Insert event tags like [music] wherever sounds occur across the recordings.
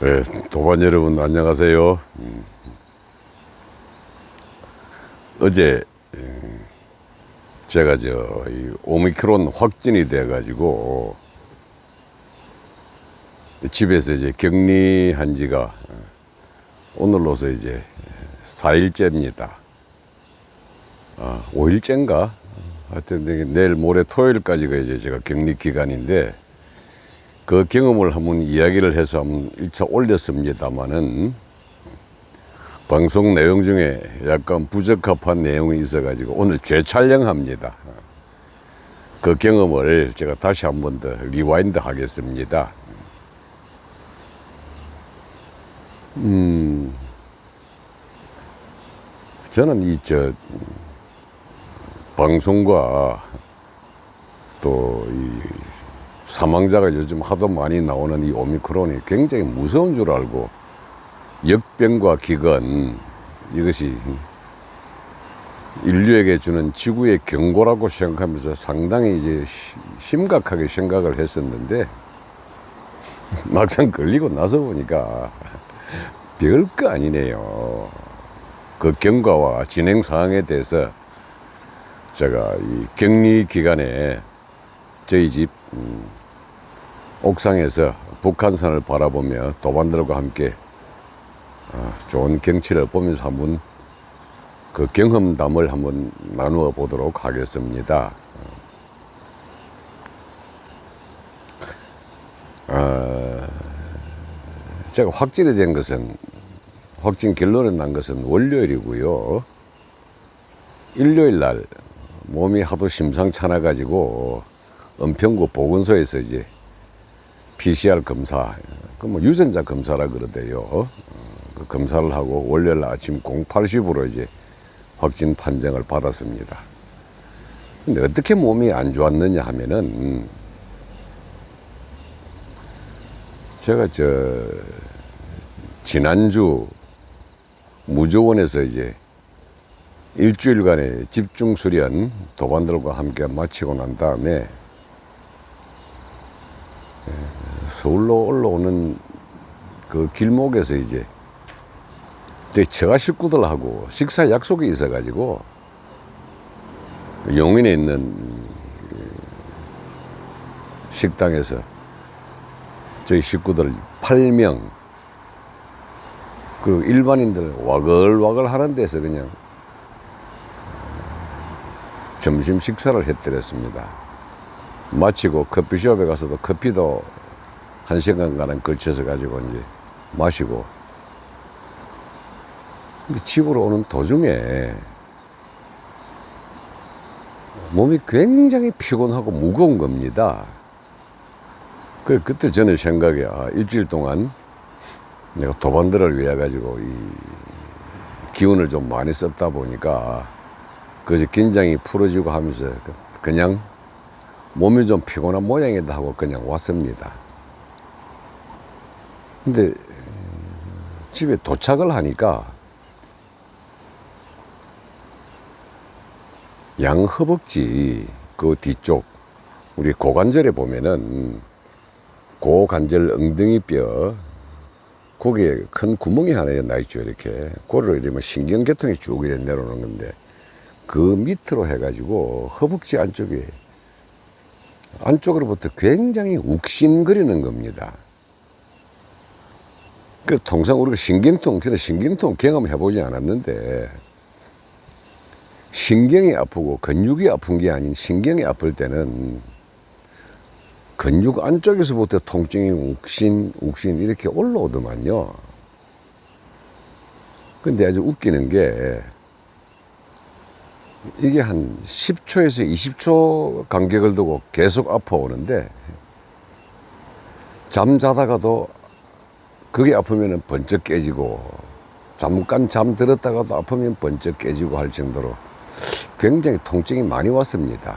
네, 도반 여러분 안녕하세요. 음. 어제 음, 제가 저이 오미크론 확진이 돼 가지고 집에서 이제 격리한 지가 어, 오늘로서 이제 4일째입니다. 아, 5일째인가? 하여튼 내일 모레 토요일까지가 이제 제가 격리 기간인데 그 경험을 한번 이야기를 해서 한번 1차 올렸습니다마는 방송 내용 중에 약간 부적합한 내용이 있어가지고 오늘 재촬영합니다. 그 경험을 제가 다시 한 번 더 리와인드 하겠습니다. 음, 저는 이 저 방송과 또 이 사망자가 요즘 하도 많이 나오는 이 오미크론이 굉장히 무서운 줄 알고 역병과 기근 이것이 인류에게 주는 지구의 경고라고 생각하면서 상당히 이제 시- 심각하게 생각을 했었는데 [laughs] 막상 걸리고 나서 보니까 별거 아니네요. 그 경과와 진행 사항에 대해서 제가 이 격리 기간에 저희 집 음, 옥상에서 북한산을 바라보며 도반들과 함께 어, 좋은 경치를 보면서 한번 그 경험담을 한번 나누어 보도록 하겠습니다. 어, 제가 확진이 된 것은 확진 결론이 난 것은 월요일이고요. 일요일 날 몸이 하도 심상찮아 가지고 은평구 보건소에서 이제 PCR 검사, 그 뭐 유전자 검사라 그러대요. 어, 그 검사를 하고 월요일 날 아침 0810으로 이제 확진 판정을 받았습니다. 근데 어떻게 몸이 안 좋았느냐 하면은 음, 제가 저 지난주 무조원에서 이제 일주일간의 집중 수련 도반들과 함께 마치고 난 다음에 서울로 올라오는 그 길목에서 이제 제 처가 식구들하고 식사 약속이 있어가지고 용인에 있는 식당에서 저희 식구들 8명 그 일반인들 와글와글 하는 데서 그냥 점심 식사를 해드렸습니다. 마치고 커피숍에 가서도 커피도 한 시간가량 걸쳐서 가지고 이제 마시고 근데 집으로 오는 도중에 몸이 굉장히 피곤하고 무거운 겁니다. 그 그때 저는 생각이 아, 일주일 동안 내가 도반들을 위해 가지고 이 기운을 좀 많이 썼다 보니까 그저 긴장이 풀어지고 하면서 그- 그냥 몸이 좀 피곤한 모양이다 하고 그냥 왔습니다. 근데 음, 집에 도착을 하니까 양 허벅지 그 뒤쪽 우리 고관절에 보면은 고관절 엉덩이뼈 거기에 큰 구멍이 하나 나 있죠 이렇게 그거를 이러면 신경계통이 쭉 이렇게 내려오는 건데 그 밑으로 해가지고 허벅지 안쪽에 안쪽으로부터 굉장히 욱신거리는 겁니다. 그 통상 우리가 신경통, 저는 신경통 경험해 보지 않았는데 신경이 아프고 근육이 아픈 게 아닌 신경이 아플 때는 근육 안쪽에서부터 통증이 욱신, 욱신 이렇게 올라오더만요. 근데 아주 웃기는 게 이게 한 10초에서 20초 간격을 두고 계속 아파오는데 잠자다가도 그게 아프면 번쩍 깨지고 잠깐 잠들었다가도 아프면 번쩍 깨지고 할 정도로 굉장히 통증이 많이 왔습니다.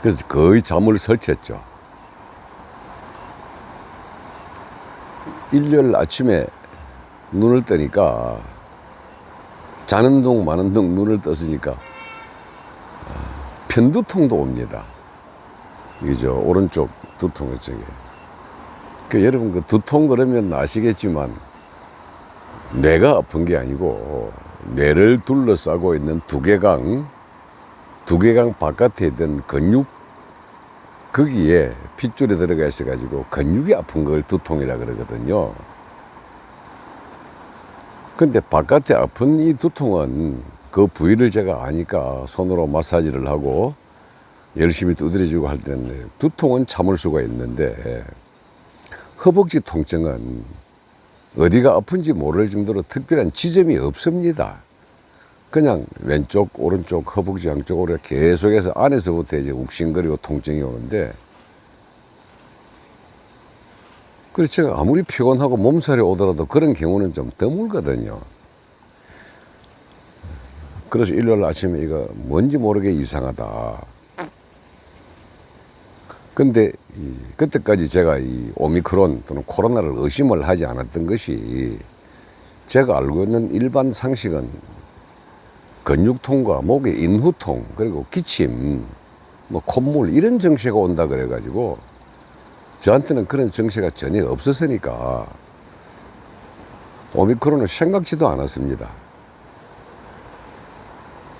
그래서 거의 잠을 설쳤죠. 일요일 아침에 눈을 뜨니까 자는 둥 마는 둥 눈을 떴으니까 아, 편두통도 옵니다. 이저 오른쪽 두통 쪽에. 그 여러분 그 두통 그러면 아시겠지만 뇌가 아픈 게 아니고 뇌를 둘러싸고 있는 두개강 두개강 바깥에 있던 근육 거기에 핏줄이 들어가 있어 가지고 근육이 아픈 걸 두통이라 그러거든요. 근데 바깥에 아픈 이 두통은 그 부위를 제가 아니까 손으로 마사지를 하고 열심히 두드려주고 할 때는 두통은 참을 수가 있는데 허벅지 통증은 어디가 아픈지 모를 정도로 특별한 지점이 없습니다. 그냥 왼쪽, 오른쪽, 허벅지 양쪽으로 계속해서 안에서부터 이제 욱신거리고 통증이 오는데 그래서 아무리 피곤하고 몸살이 오더라도 그런 경우는 좀 드물거든요. 그래서 일요일 아침에 이거 뭔지 모르게 이상하다. 근데 이 그때까지 제가 이 오미크론 또는 코로나를 의심을 하지 않았던 것이 제가 알고 있는 일반 상식은 근육통과 목의 인후통 그리고 기침 뭐 콧물 이런 증세가 온다 그래 가지고 저한테는 그런 증세가 전혀 없었으니까 오미크론을 생각지도 않았습니다.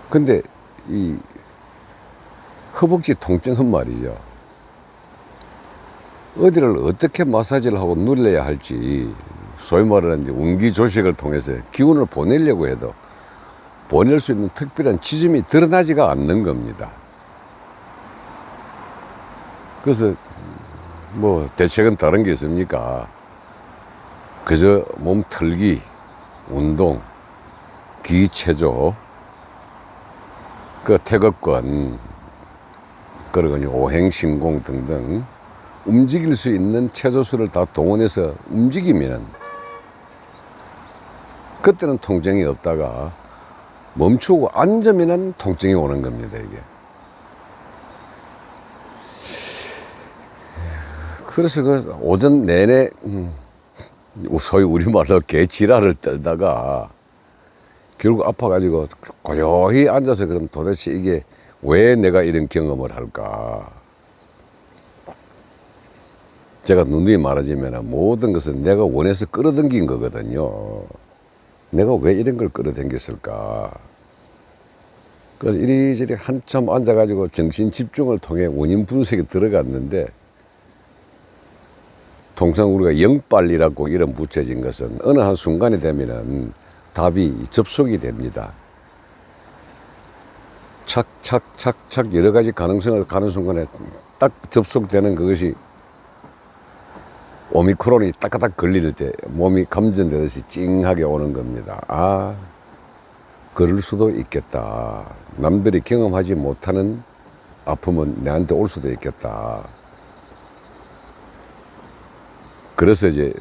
근데 이 허벅지 통증은 말이죠. 어디를 어떻게 마사지를 하고 눌러야 할지 소위 말하는 운기 조식을 통해서 기운을 보내려고 해도 보낼 수 있는 특별한 지점이 드러나지가 않는 겁니다. 그래서 뭐 대책은 다른 게 있습니까? 그저 몸 털기, 운동, 기체조, 그 태극권, 그리고 오행신공 등등 움직일 수 있는 체조수를 다 동원해서 움직이면 그때는 통증이 없다가 멈추고 앉으면 통증이 오는 겁니다, 이게. 그래서 그 오전 내내 음, 소위 우리말로 개지랄을 떨다가 결국 아파가지고 고요히 앉아서 그럼 도대체 이게 왜 내가 이런 경험을 할까? 제가 누누이 말하자면 모든 것은 내가 원해서 끌어당긴 거거든요. 내가 왜 이런 걸 끌어당겼을까? 그래서 이리저리 한참 앉아가지고 정신 집중을 통해 원인 분석에 들어갔는데 통상 우리가 영빨이라고 이름 붙여진 것은 어느 한 순간이 되면은 답이 접속이 됩니다. 착착착착 여러 가지 가능성을 가는 순간에 딱 접속되는 그것이 오미크론이 딱딱 걸릴 때 몸이 감전되듯이 찡하게 오는 겁니다. 아, 그럴 수도 있겠다. 남들이 경험하지 못하는 아픔은 내한테 올 수도 있겠다. 그래서 이제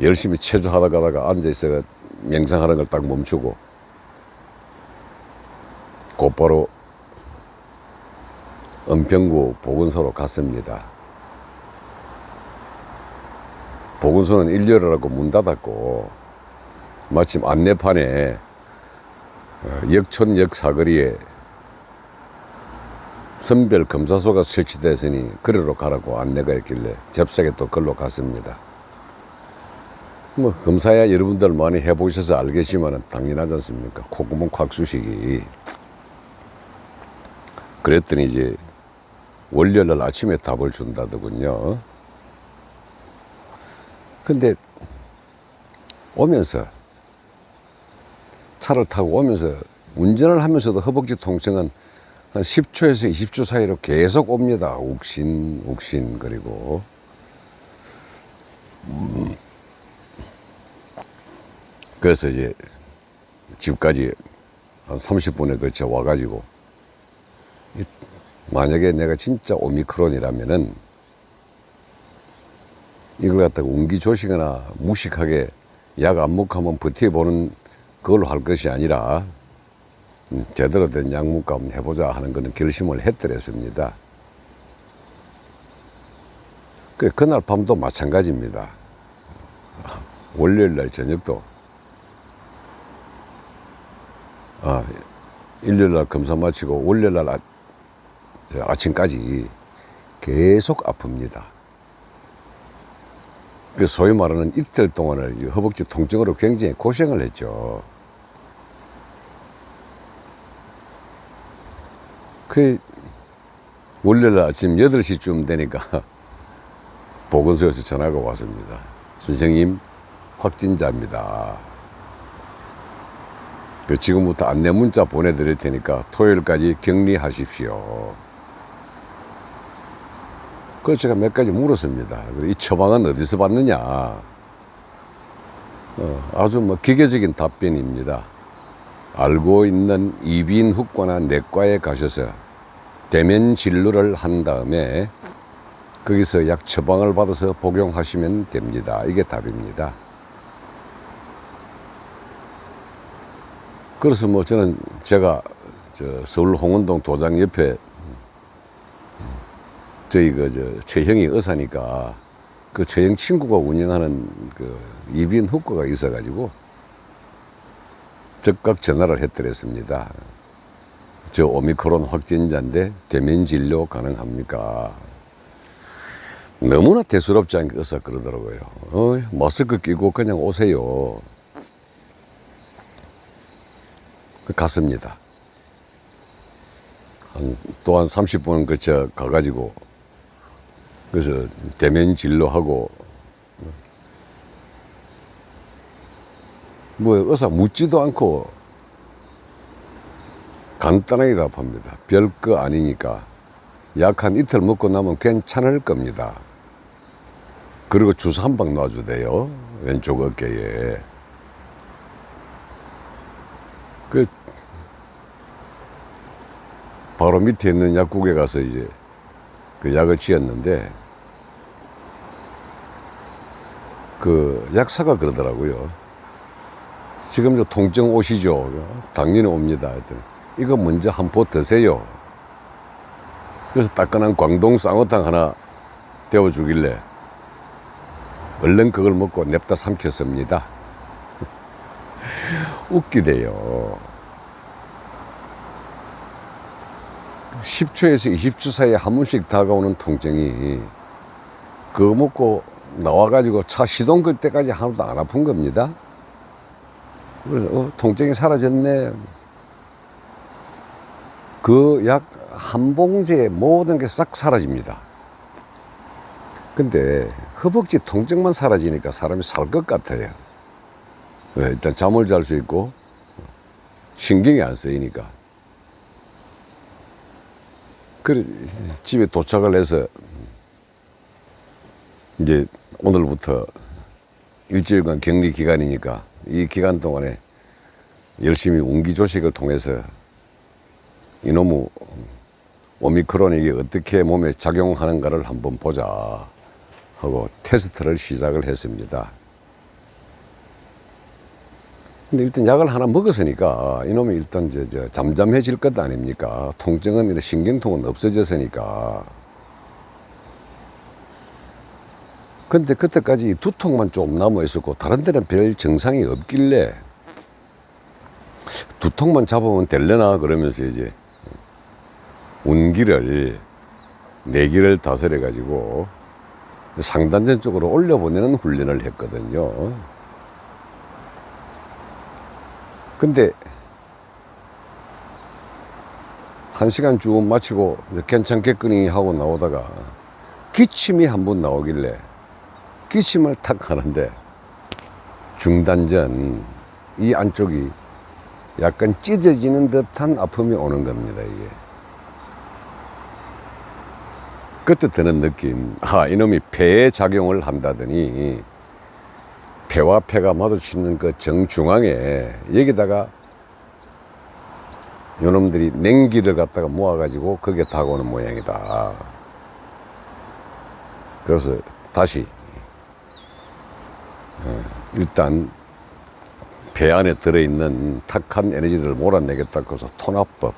열심히 체조하다 가다가 앉아있어가 명상하는 걸 딱 멈추고 곧바로 은평구 보건소로 갔습니다. 보건소는 일요일이라고 문 닫았고 마침 안내판에 어, 역촌역 사거리에 선별 검사소가 설치되어 있으니 그리로 가라고 안내가 있길래 잽싸게 또 걸로 갔습니다. 뭐 검사야 여러분들 많이 해보셔서 알겠지만 당연하지 않습니까? 콧구멍 콱 쑤시기. 그랬더니 이제 월요일 날 아침에 답을 준다더군요. 근데 오면서 차를 타고 오면서 운전을 하면서도 허벅지 통증은 한 10초에서 20초 사이로 계속 옵니다. 욱신, 욱신, 그리고. 음. 그래서 이제 집까지 한 30분에 걸쳐 와가지고, 이- 만약에 내가 진짜 오미크론이라면은 이걸 갖다가 운기 조시거나 무식하게 약안 먹고 한번 버텨보는 그걸로 할 것이 아니라 음, 제대로 된 약물가 한번 해보자 하는 거는 결심을 했더랬습니다. 그 그날 밤도 마찬가지입니다. 월요일 날 저녁도 아 일요일 날 검사 마치고 월요일 날 아, 저 아침까지 계속 아픕니다. 그 소위 말하는 이틀 동안을 이 허벅지 통증으로 굉장히 고생을 했죠. 그 월요일 아침 8시쯤 되니까 [laughs] 보건소에서 전화가 왔습니다. 선생님 확진자입니다. 그 지금부터 안내 문자 보내드릴 테니까 토요일까지 격리하십시오. 그래서 제가 몇 가지 물었습니다. 이 처방은 어디서 받느냐? 어, 아주 뭐 기계적인 답변입니다. 알고 있는 이비인 후과나 내과에 가셔서 대면 진료를 한 다음에 거기서 약 처방을 받아서 복용하시면 됩니다. 이게 답입니다. 그래서 뭐 저는 제가 저 서울 홍은동 도장 옆에 저희 그저 처형이 의사니까 그 처형 친구가 운영하는 그 이비인 후과가 있어가지고 즉각 전화를 했더랬습니다. 저 오미크론 확진자인데 대면 진료 가능합니까? 너무나 대수롭지 않게 의사 그러더라고요. 어, 마스크 끼고 그냥 오세요. 그 갔습니다. 한, 또한 30분 그저 가가지고 그래서 대면 진료하고 뭐 의사 묻지도 않고 간단하게 답합니다. 별거 아니니까 약 한 이틀 먹고 나면 괜찮을 겁니다. 그리고 주사 한 방 놔주대요. 왼쪽 어깨에. 그 바로 밑에 있는 약국에 가서 이제 그 약을 지었는데 그 약사가 그러더라고요. 지금 저 통증 오시죠? 당연히 옵니다. 하여튼 이거 먼저 한 포 드세요. 그래서 따끈한 광동 쌍어탕 하나 데워주길래 얼른 그걸 먹고 냅다 삼켰습니다. [laughs] 웃기대요. 10초에서 20초 사이에 한 번씩 다가오는 통증이 그거 먹고 나와가지고 차 시동 걸 때까지 하나도 안 아픈 겁니다. 그래서 어, 통증이 사라졌네. 그 약 한 봉지에 모든 게 싹 사라집니다. 근데 허벅지 통증만 사라지니까 사람이 살 것 같아요. 왜? 일단 잠을 잘 수 있고 신경이 안 쓰이니까. 그래 집에 도착을 해서 이제 오늘부터 일주일간 격리 기간이니까 이 기간 동안에 열심히 운기 조식을 통해서 이놈의 오미크론이 어떻게 몸에 작용하는가를 한번 보자 하고 테스트를 시작을 했습니다. 근데 일단 약을 하나 먹었으니까 이놈이 일단 저, 저 잠잠해질 것 아닙니까? 통증은 신경통은 없어졌으니까. 근데 그때까지 이 두통만 좀 남아 있었고 다른 데는 별 증상이 없길래 두통만 잡으면 될려나 그러면서 이제 운기를 내기를 다스려 가지고 상단전 쪽으로 올려보내는 훈련을 했거든요. 근데 한 시간 쭉 마치고 괜찮겠거니 하고 나오다가 기침이 한 번 나오길래 기침을 탁 하는데 중단전 이 안쪽이 약간 찢어지는 듯한 아픔이 오는 겁니다 이게 그때 드는 느낌 아 이놈이 폐에 작용을 한다더니 폐와 폐가 마주치는 그 정중앙에 여기다가 요놈들이 냉기를 갖다가 모아가지고 거기에 다가오는 모양이다. 그래서 다시 어, 일단 배 안에 들어있는 탁한 에너지들을 몰아내겠다 그래서 토납법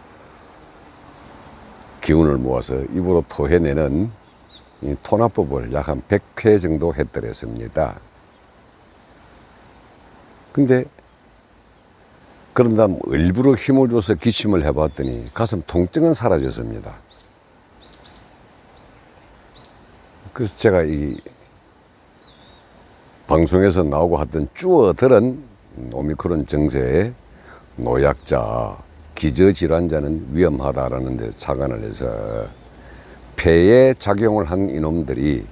기운을 모아서 입으로 토해내는 이 토납법을 약 한 100회 정도 했더랬습니다. 근데 그런 다음 일부러 힘을 줘서 기침을 해봤더니 가슴 통증은 사라졌습니다. 그래서 제가 이 방송에서 나오고 하던 쭈어들은 오미크론 증세에 노약자, 기저질환자는 위험하다라는 데 착안을 해서 폐에 작용을 한 이놈들이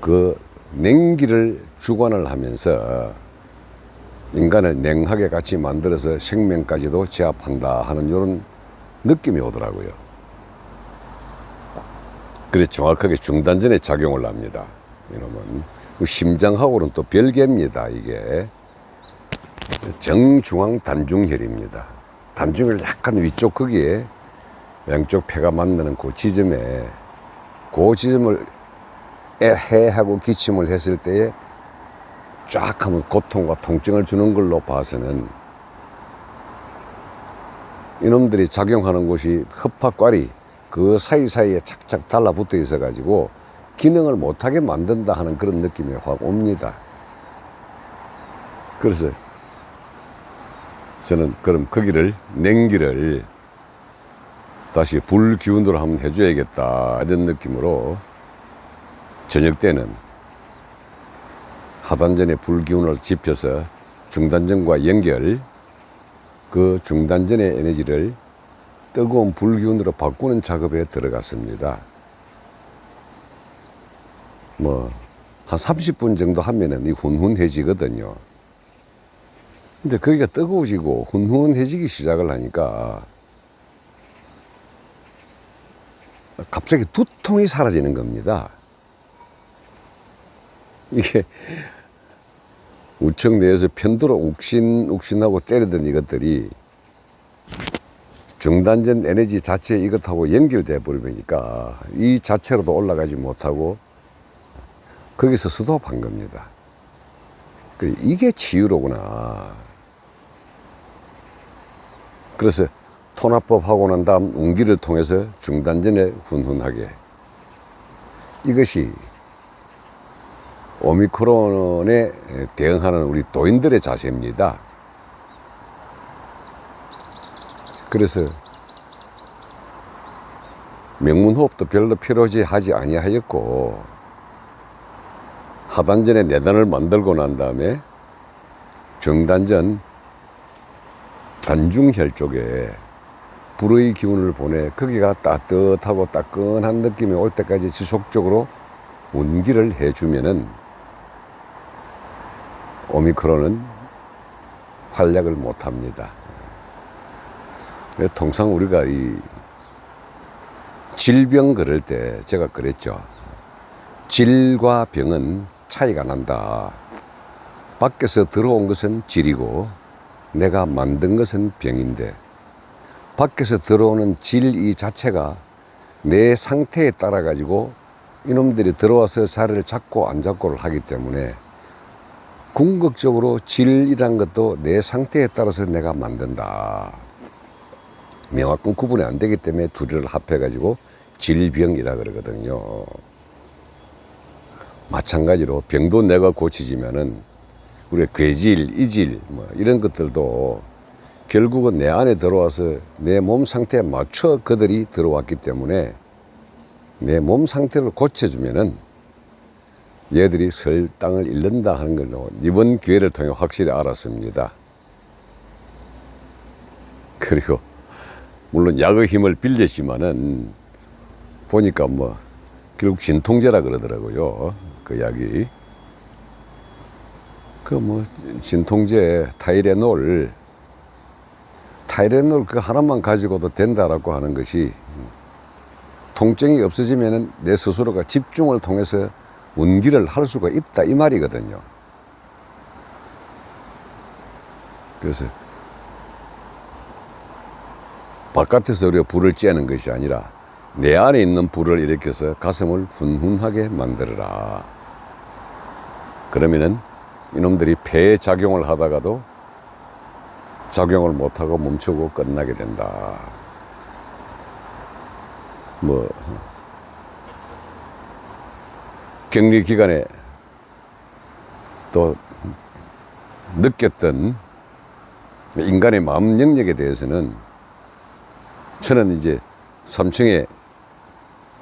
그 냉기를 주관을 하면서 인간을 냉하게 같이 만들어서 생명까지도 제압한다 하는 이런 느낌이 오더라고요. 그래서 정확하게 중단전에 작용을 합니다. 이놈은 심장하고는 또 별개입니다. 이게 정중앙 단중혈입니다. 단중혈 약간 위쪽 거기에 양쪽 폐가 만나는 그 지점에 그 지점을 해하고 기침을 했을 때에 쫙 하면 고통과 통증을 주는 걸로 봐서는 이놈들이 작용하는 곳이 흡합과리 그 사이사이에 착착 달라붙어 있어 가지고 기능을 못하게 만든다 하는 그런 느낌이 확 옵니다. 그래서 저는 그럼 거기를 냉기를 다시 불 기운으로 한번 해줘야겠다 이런 느낌으로 저녁 때는 하단전에 불 기운을 집혀서 중단전과 연결 그 중단전의 에너지를 뜨거운 불 기운으로 바꾸는 작업에 들어갔습니다. 뭐 한 30분 정도 하면은 이 훈훈해지거든요. 근데 거기가 뜨거워지고 훈훈해지기 시작을 하니까 갑자기 두통이 사라지는 겁니다. 이게 우청 내에서 편도로 욱신 욱신하고 때리던 이것들이 중단전 에너지 자체 이것하고 연결돼 버리니까 이 자체로도 올라가지 못하고 거기서 스톱한 겁니다. 이게 치유로구나. 그래서 토납법 하고 난 다음 운기를 통해서 중단전에 훈훈하게 이것이 오미크론에 대응하는 우리 도인들의 자세입니다. 그래서 명문호흡도 별로 필요하지 하지 아니하였고 하단전에 내단을 만들고 난 다음에 중단전 단중혈 쪽에 불의 기운을 보내 거기가 따뜻하고 따끈한 느낌이 올 때까지 지속적으로 운기를 해주면은 오미크론은 활약을 못합니다. 통상 우리가 이 질병 그럴 때 제가 그랬죠. 질과 병은 차이가 난다. 밖에서 들어온 것은 질이고 내가 만든 것은 병인데 밖에서 들어오는 질 이 자체가 내 상태에 따라 가지고 이놈들이 들어와서 자리를 잡고 안 잡고를 하기 때문에 궁극적으로 질이란 것도 내 상태에 따라서 내가 만든다. 명확한 구분이 안 되기 때문에 둘을 합해가지고 질병이라 그러거든요. 마찬가지로 병도 내가 고치지면은 우리 괴질, 이질 뭐 이런 것들도 결국은 내 안에 들어와서 내 몸 상태에 맞춰 그들이 들어왔기 때문에 내 몸 상태를 고쳐주면은 얘들이 설 땅을 잃는다 하는 걸 이번 기회를 통해 확실히 알았습니다. 그리고 물론 약의 힘을 빌렸지만은 보니까 뭐 결국 진통제라 그러더라고요. 그 약이 그 뭐 진통제 타이레놀 타이레놀 그 하나만 가지고도 된다라고 하는 것이 통증이 없어지면은 내 스스로가 집중을 통해서 운기를 할 수가 있다 이 말이거든요. 그래서 바깥에서 우리가 불을 쬐는 것이 아니라 내 안에 있는 불을 일으켜서 가슴을 훈훈하게 만들어라. 그러면은 이놈들이 폐에 작용을 하다가도 작용을 못하고 멈추고 끝나게 된다. 뭐 격리 기간에 또 느꼈던 인간의 마음 영역에 대해서는 저는 이제 3층에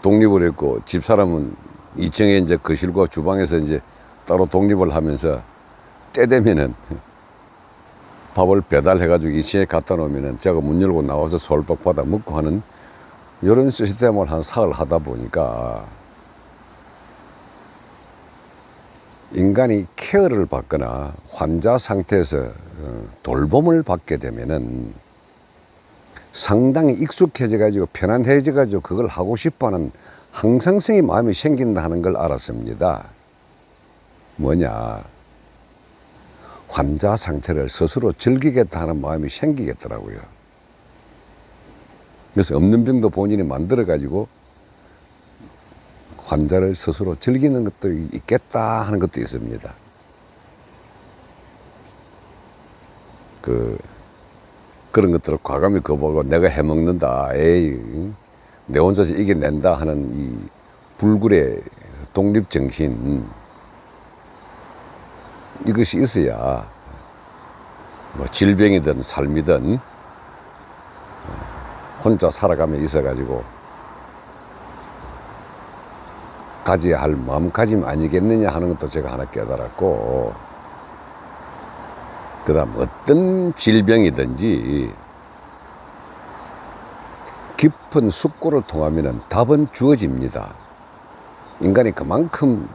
독립을 했고 집사람은 2층에 이제 거실과 주방에서 이제 따로 독립을 하면서 때 되면은 [laughs] 밥을 배달해가지고 2층에 갖다 놓으면은 제가 문 열고 나와서 솔밥 받아 먹고 하는 이런 시스템을 한 사흘 하다 보니까 인간이 케어를 받거나 환자 상태에서 어, 돌봄을 받게 되면은 상당히 익숙해져 가지고 편안해져 가지고 그걸 하고 싶어 하는 항상성의 마음이 생긴다 하는 걸 알았습니다. 뭐냐. 환자 상태를 스스로 즐기겠다 하는 마음이 생기겠더라고요. 그래서 없는 병도 본인이 만들어 가지고 환자를 스스로 즐기는 것도 있겠다 하는 것도 있습니다. 그 그런 것들을 과감히 거부하고 내가 해먹는다. 에이, 응? 내 혼자서 이겨낸다 하는 이 불굴의 독립정신. 이것이 있어야 뭐 질병이든 삶이든 혼자 살아가며 있어가지고 가져야 할 마음가짐 아니겠느냐 하는 것도 제가 하나 깨달았고 그 다음 어떤 질병이든지 깊은 숙고를 통하면 답은 주어집니다. 인간이 그만큼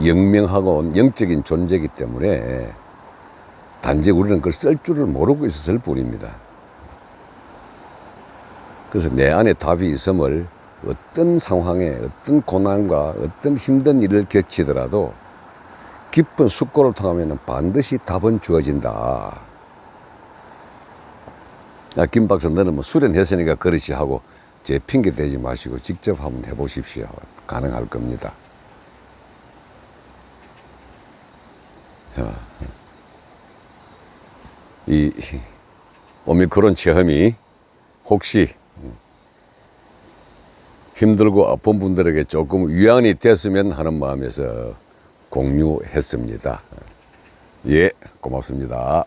이 영명하고 영적인 존재이기 때문에 단지 우리는 그걸 쓸 줄을 모르고 있었을 뿐입니다. 그래서 내 안에 답이 있음을 어떤 상황에 어떤 고난과 어떤 힘든 일을 겪치더라도 깊은 숙고를 통하면 반드시 답은 주어진다. 야, 김 박사 너는 뭐 수련했으니까 그릇이 하고 제 핑계 대지 마시고 직접 한번 해보십시오. 가능할 겁니다. 자, 이 오미크론 체험이 혹시 힘들고 아픈 분들에게 조금 위안이 됐으면 하는 마음에서 공유했습니다. 예, 고맙습니다.